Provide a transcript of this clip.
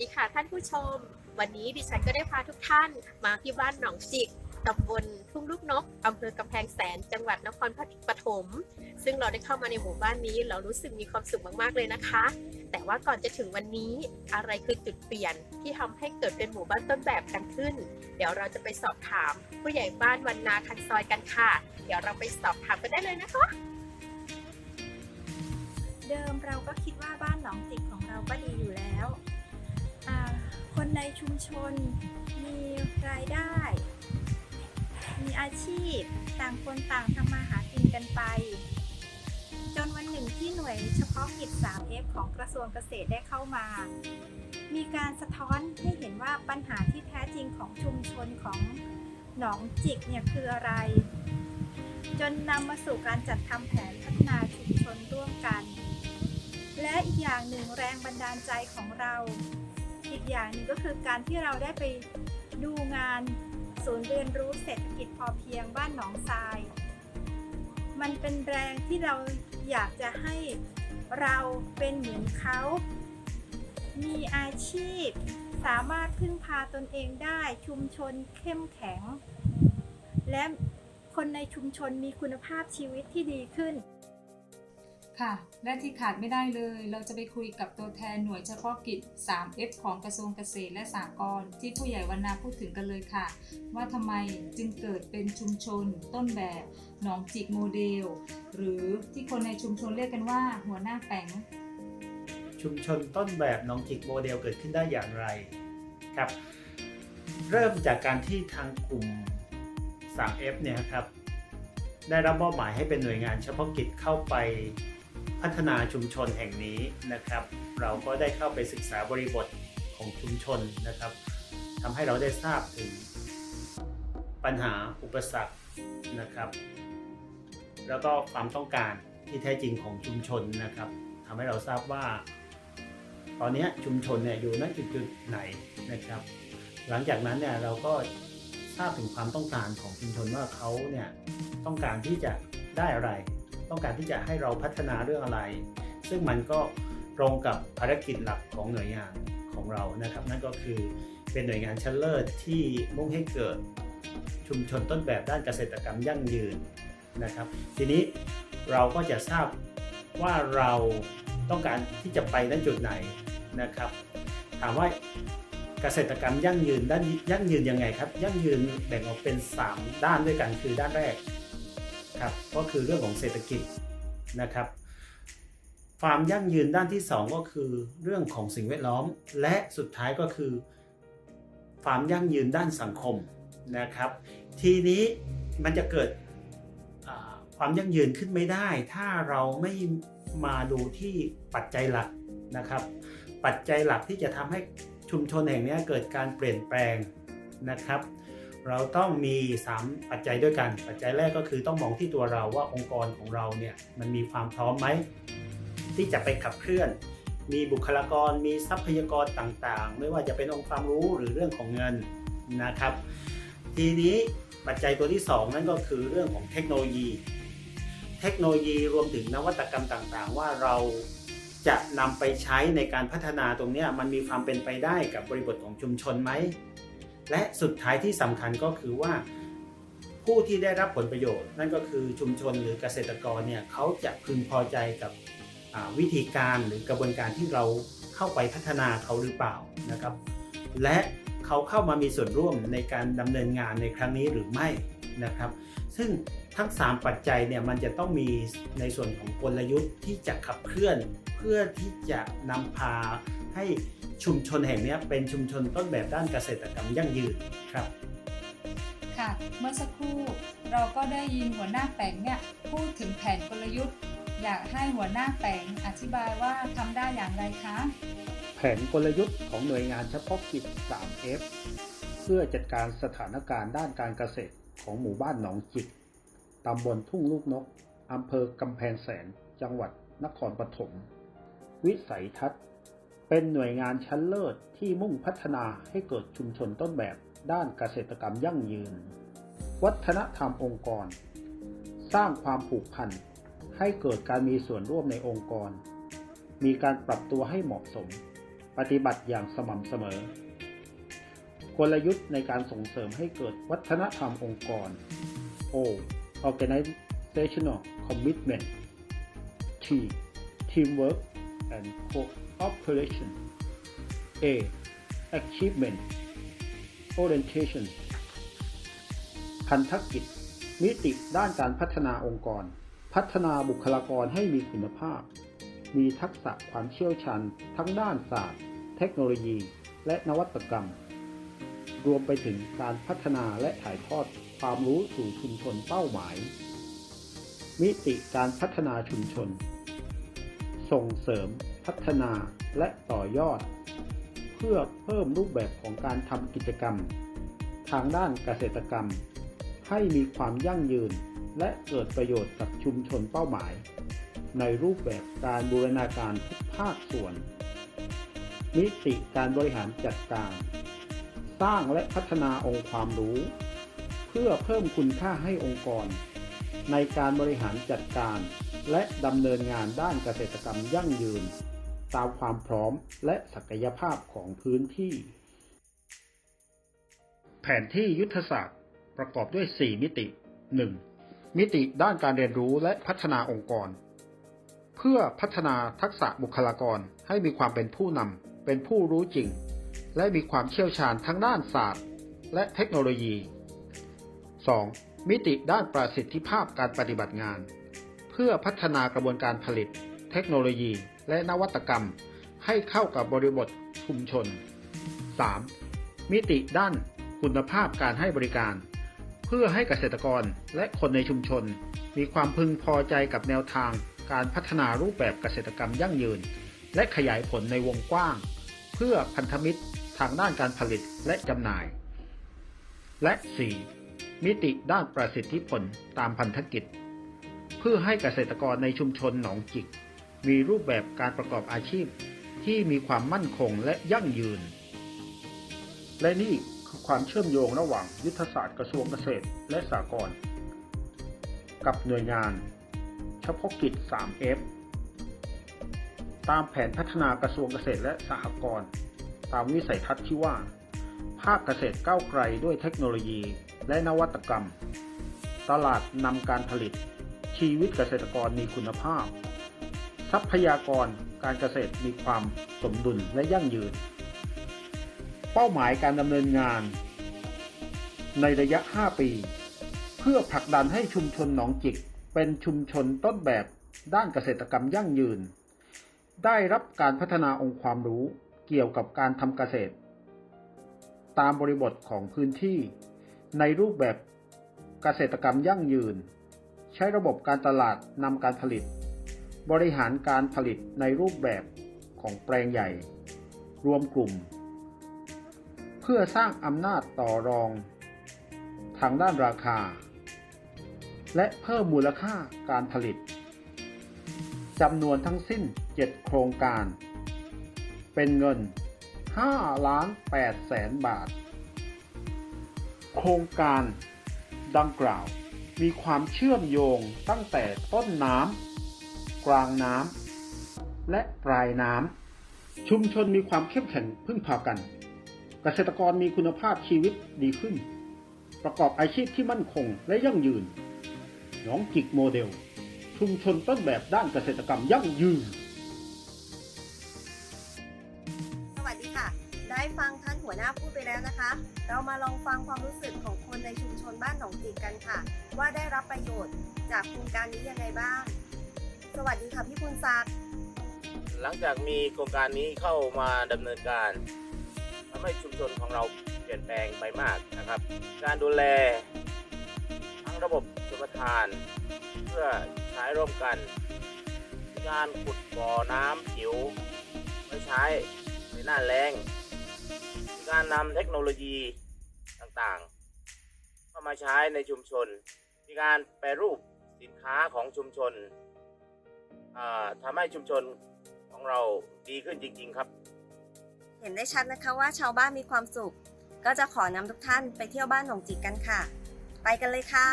ดีค่ะท่านผู้ชม วันนี้ดิฉันก็ได้พาทุกท่านมาที่บ้านหนองจิกตำบลทุ่งลูกนกอำเภอกำแพงแสน จังหวัดนครปฐมซึ่งเราได้เข้ามาในหมู่บ้านนี้ เรารู้สึกมีความสุขมากๆเลยนะคะ แต่ว่าก่อนจะถึงวันนี้อะไรคือจุดเปลี่ยนที่ทำให้เกิดเป็นหมู่บ้านต้นแบบกันขึ้น เดี๋ยวเราจะไปสอบถาม ผู้ใหญ่บ้านวันนาคันซอยกันค่ะ เดี๋ยวเราไปสอบถามกันได้เลยนะคะเดิมเราก็คิดว่าบ้านหนองจิกของเราก็ดีอยู่แล้ว คนในชุมชน มีรายได้ มีอาชีพต่างคนต่างทำมาหากินกันไป จนวันหนึ่งที่หน่วยเฉพาะกิจ 3F ของกระทรวงเกษตรได้เข้ามา มีการสะท้อนให้เห็นว่าปัญหาที่แท้จริงของชุมชนของหนองจิกเนี่ยคืออะไร จนนำมาสู่การจัดทำแผนพัฒนาชุมชนร่วมกัน และอีกอย่างหนึ่งแรงบันดาลใจของเรา อีกอย่างหนึ่งก็คือการที่เราได้ไปดูงานศูนย์เรียนรู้เศรษฐกิจพอเพียงบ้านหนองทราย มันเป็นแรงที่เราอยากจะให้เราเป็นเหมือนเขา มีอาชีพ สามารถพึ่งพาตนเองได้ชุมชนเข้มแข็ง และคนในชุมชนมีคุณภาพชีวิตที่ดีขึ้น ค่ะ และที่ขาดไม่ได้เลย เราจะไปคุยกับตัวแทนหน่วยเฉพาะกิจ 3F ของกระทรวงเกษตรและสหกรณ์ที่ผู้ใหญ่วันนาพูดถึงกันเลยค่ะ ว่าทำไมจึงเกิดเป็นชุมชน ต้นแบบหนองจิกโมเดล หรือที่คนในชุมชนเรียกกันว่า หัวหน้าแปงชุมชนต้นแบบหนองจิกโมเดลเกิดขึ้นได้อย่างไรครับ เริ่มจากการที่ทางกลุ่ม 3F เนี่ยครับได้รับมอบหมายให้เป็นหน่วยงานเฉพาะกิจเข้าไป พัฒนาชุมชนแห่งนี้นะครับ เราก็ได้เข้าไปศึกษาบริบทของชุมชนนะครับทำให้เราได้ทราบถึงปัญหาอุปสรรคนะครับ แล้วก็ความต้องการที่แท้จริงของชุมชนนะครับทำให้เราทราบว่า ตอนนี้ชุมชนเนี่ยอยู่ณจุดๆไหนนะครับ หลังจากนั้นเนี่ยเราก็ทราบถึงความต้องการของชุมชนว่าเขาเนี่ยต้องการที่จะได้อะไร ต้องการที่จะให้เราพัฒนาเรื่องอะไร ซึ่งมันก็ตรงกับภารกิจหลักของหน่วยงานของเรานะครับ นั่นก็คือเป็นหน่วยงานชั้นเลิศที่มุ่งให้เกิดชุมชนต้นแบบด้านเกษตรกรรมยั่งยืนนะครับ ทีนี้เราก็จะทราบว่าเราต้องการที่จะไปณจุดไหนนะครับ ถามว่าเกษตรกรรมยั่งยืนด้านยั่งยืนยังไงครับ ยั่งยืนแบ่งออกเป็น 3 ด้านด้วยกันคือด้านแรก ครับก็คือเรื่องของเศรษฐกิจนะครับ ความยั่งยืนด้านที่ 2 ก็คือเรื่องของสิ่งแวดล้อม และสุดท้ายก็คือความยั่งยืนด้านสังคมนะครับ ทีนี้มันจะเกิดความยั่งยืนขึ้นไม่ได้ ถ้าเราไม่มาดูที่ปัจจัยหลักนะครับ ปัจจัยหลักที่จะทำให้ชุมชนแห่งนี้เกิดการเปลี่ยนแปลงนะครับ เราต้องมี 3 ปัจจัยด้วยกัน ปัจจัยแรกก็คือต้องมองที่ตัวเราว่าองค์กรของเราเนี่ยมันมีความพร้อมไหมที่จะไปขับเคลื่อน มีบุคลากรมีทรัพยากรต่างๆ ไม่ว่าจะเป็นองค์ความรู้หรือเรื่องของเงินนะครับ ทีนี้ปัจจัยตัวที่ 2 นั่นก็คือเรื่องของเทคโนโลยี เทคโนโลยีรวมถึงนวัตกรรมต่างๆ ว่าเราจะนำไปใช้ในการพัฒนาตรงนี้มันมีความเป็นไปได้กับบริบทของชุมชนไหม และสุดท้ายที่สำคัญก็คือว่า ผู้ที่ได้รับผลประโยชน์ นั่นก็คือชุมชนหรือเกษตรกรเนี่ยเขาจะพึงพอใจกับวิธีการหรือกระบวนการที่เราเข้าไปพัฒนาเขาหรือเปล่านะครับ และเขาเข้ามามีส่วนร่วมในการดำเนินงานในครั้งนี้หรือไม่นะครับ ซึ่ง ทั้ง 3 ปัจจัยเนี่ยมันจะต้องมีในส่วนของกลยุทธ์ที่จะขับเคลื่อน เพื่อที่จะนำพาให้ชุมชนแห่งเนี้ยเป็นชุมชนต้นแบบด้านเกษตรกรรมยั่งยืนครับค่ะเมื่อสักครู่เราก็ได้ยินหัวหน้าแปงเนี่ยพูดถึงแผนกลยุทธ์ อยากให้หัวหน้าแปงอธิบายว่าทำได้อย่างไรคะแผนกลยุทธ์ของหน่วยงานเฉพาะกิจ 3F เพื่อจัดการสถานการณ์ด้านการเกษตรของหมู่บ้านหนองจิก ตำบลทุ่งลูกนก อำเภอกำแพงแสน จังหวัดนครปฐม วิสัยทัศน์ เป็นหน่วยงานชั้นเลิศที่มุ่งพัฒนาให้เกิดชุมชนต้นแบบด้านเกษตรกรรมยั่งยืน วัฒนธรรมองค์กร สร้างความผูกพัน ให้เกิดการมีส่วนร่วมในองค์กร มีการปรับตัวให้เหมาะสม ปฏิบัติอย่างสม่ำเสมอกลยุทธ์ในการส่งเสริมให้เกิดวัฒนธรรมองค์กร O Organizational Commitment T Teamwork and Cooperation A Achievement Orientation พันธกิจ มิติด้านการพัฒนาองค์กร พัฒนาบุคลากรให้มีคุณภาพ มีทักษะความเชี่ยวชาญทั้งด้านศาสตร์ เทคโนโลยี และนวัตกรรม รวมไปถึงการพัฒนาและถ่ายทอด ความรู้สู่ชุมชนเป้าหมาย มิติการพัฒนาชุมชน ส่งเสริม พัฒนาและต่อยอด เพื่อเพิ่มรูปแบบของการทำกิจกรรม ทางด้านเกษตรกรรม ให้มีความยั่งยืนและเกิดประโยชน์กับชุมชนเป้าหมาย ในรูปแบบการบูรณาการทุกภาคส่วน มิติการบริหารจัดการ สร้างและพัฒนาองค์ความรู้ เพื่อเพิ่มคุณค่าให้องค์กร ในการบริหารจัดการ และดำเนินงานด้านเกษตรกรรมยั่งยืน ตามความพร้อมและศักยภาพของพื้นที่ แผนที่ยุทธศาสตร์ ประกอบด้วย 4 มิติ 1. มิติด้านการเรียนรู้และพัฒนาองค์กร เพื่อพัฒนาทักษะบุคลากรให้มีความเป็นผู้นำเป็นผู้รู้จริง และมีความเชี่ยวชาญทั้งด้านศาสตร์ และเทคโนโลยี 2. มิติด้านประสิทธิภาพการปฏิบัติงาน เพื่อพัฒนากระบวนการผลิต เทคโนโลยี และนวัตกรรม ให้เข้ากับบริบทชุมชน 3. มิติด้านคุณภาพการให้บริการ เพื่อให้เกษตรกรและคนในชุมชน มีความพึงพอใจกับแนวทางการพัฒนารูปแบบเกษตรกรรมยั่งยืน และขยายผลในวงกว้าง เพื่อพันธมิตรทางด้านการผลิตและจำหน่าย และ 4. มิติด้านประสิทธิผลตามพันธกิจ เพื่อให้เกษตรกรในชุมชนหนองจิก มีรูปแบบการประกอบอาชีพที่มีความมั่นคงและยั่งยืน และนี่คือความเชื่อมโยงระหว่างยุทธศาสตร์กระทรวงเกษตรและสหกรณ์กับหน่วยงาน เฉพาะกิจ 3F ตามแผนพัฒนากระทรวงเกษตรและสหกรณ์ตามวิสัยทัศน์ที่ว่า ภาคเกษตรก้าวไกลด้วยเทคโนโลยี และนวัตกรรม ตลาดนำการผลิต ชีวิตเกษตรกรมีคุณภาพ ทรัพยากรการเกษตรมีความสมดุลและยั่งยืน เป้าหมายการดำเนินงาน ในระยะ 5 ปี เพื่อผลักดันให้ชุมชนหนองจิก เป็นชุมชนต้นแบบด้านเกษตรกรรมยั่งยืน ได้รับการพัฒนาองค์ความรู้เกี่ยวกับการทำเกษตร ตามบริบทของพื้นที่ ในรูปแบบเกษตรกรรมยั่งยืน ใช้ระบบการตลาดนำการผลิต บริหารการผลิตในรูปแบบของแปลงใหญ่ รวมกลุ่ม เพื่อสร้างอำนาจต่อรอง ทางด้านราคา และเพิ่มมูลค่าการผลิตจำนวนทั้งสิ้น 7 โครงการ เป็นเงิน5ล้าน8แสนบาท โครงการดังกล่าว มีความเชื่อมโยงตั้งแต่ต้นน้ำกลางน้ำและปลายน้ำชุมชนมีความเข้มแข็งพึ่งพากัน เกษตรกรมีคุณภาพชีวิตดีขึ้น ประกอบอาชีพที่มั่นคงและยั่งยืนหนองจิกโมเดล ชุมชนต้นแบบด้านเกษตรกรรมยั่งยืน สวัสดีค่ะ ได้ฟังท่านหัวหน้าพูดไปแล้วนะคะ เรามาลองฟังความรู้สึกของคนในชุมชนบ้านหนองจิกกันค่ะ ว่าได้รับประโยชน์จากโครงการนี้ยังไงบ้าง สวัสดีค่ะพี่ปุณศักดิ์หลังจากมีโครงการนี้เข้ามาดำเนินการทำให้ชุมชนของเราเปลี่ยนแปลงไปมากนะครับ การดูแลทั้งระบบชลประทาน เพื่อใช้ร่วมกัน การขุดบ่อน้ำผิวไว้ใช้ในหน้าแล้ง การนำเทคโนโลยีต่างๆ เข้ามาใช้ในชุมชน มีการแปรรูปสินค้าของชุมชนอ่าทำให้ชุมชนของเราดีขึ้นจริง ๆ ครับ เห็นได้ชัดนะคะว่าชาวบ้านมีความสุข ก็จะขอนำทุกท่านไปเที่ยวบ้านหนองจิกกันค่ะ ไปกันเลยค่ะ